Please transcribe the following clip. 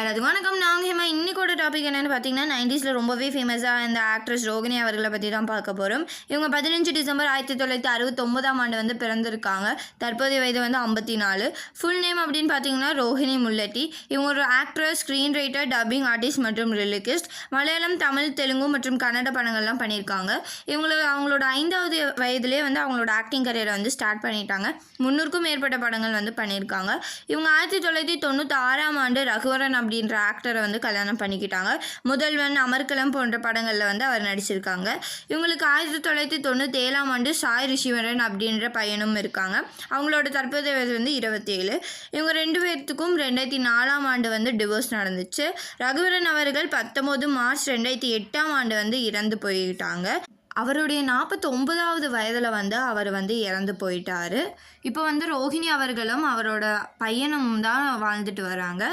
அது வணக்கம். நாங்கள் ஹேமா இன்னைக்கோட டாபிக் என்னென்னு பார்த்தீங்கன்னா நைன்டிஸில் ரொம்பவே ஃபேமஸாக இந்த ஆக்ட்ரஸ் ரோகிணி அவர்களை பற்றி தான் பார்க்க போகிறோம் இவங்க பதினஞ்சு டிசம்பர் ஆயிரத்தி தொள்ளாயிரத்தி அறுபத்தொம்பதாம் ஆண்டு வந்து பிறந்திருக்காங்க. தற்போதைய வயது வந்து ஐம்பத்தி நாலு. ஃபுல் நேம் அப்படின்னு பார்த்தீங்கன்னா ரோஹிணி முல்லட்டி. இவங்க ஒரு actress screen writer dubbing artist மற்றும் ரிலிகிஸ்ட் மலையாளம் தமிழ் தெலுங்கு மற்றும் கன்னட படங்கள்லாம் பண்ணியிருக்காங்க. இவங்கள அவங்களோட ஐந்தாவது வயதுலேயே வந்து அவங்களோட ஆக்டிங் கரியரை வந்து ஸ்டார்ட் பண்ணிட்டாங்க. முந்நூறுக்கும் மேற்பட்ட படங்கள் வந்து பண்ணியிருக்காங்க. இவங்க ஆயிரத்தி தொள்ளாயிரத்தி தொண்ணூற்றி ஆறாம் ஆண்டு ரகுவரன் அப்படின்ற ஆக்டரை வந்து கல்யாணம் பண்ணிக்கிட்டாங்க. முதல்வன் அமர்கலம் போன்ற படங்களில் வந்து அவர் நடிச்சிருக்காங்க. இவங்களுக்கு ஆயிரத்தி தொள்ளாயிரத்தி தொண்ணூற்றி ஏழாம் ஆண்டு சாய் ரிஷிவரன் அப்படின்ற பையனும் இருக்காங்க. அவங்களோட தற்போதைய வயது வந்து இருபத்தேழு. இவங்க ரெண்டு பேர்த்துக்கும் ரெண்டாயிரத்தி நாலாம் ஆண்டு வந்து டிவோர்ஸ் நடந்துச்சு. ரகுவரன் அவர்கள் பத்தொம்போது மார்ச் ரெண்டாயிரத்தி எட்டாம் ஆண்டு வந்து இறந்து போயிட்டாங்க. அவருடைய நாற்பத்தி ஒன்பதாவது வயதில் வந்து அவர் வந்து இறந்து போயிட்டாரு. இப்போ வந்து ரோஹிணி அவர்களும் அவரோட பையனும் தான் வாழ்ந்துட்டு வராங்க.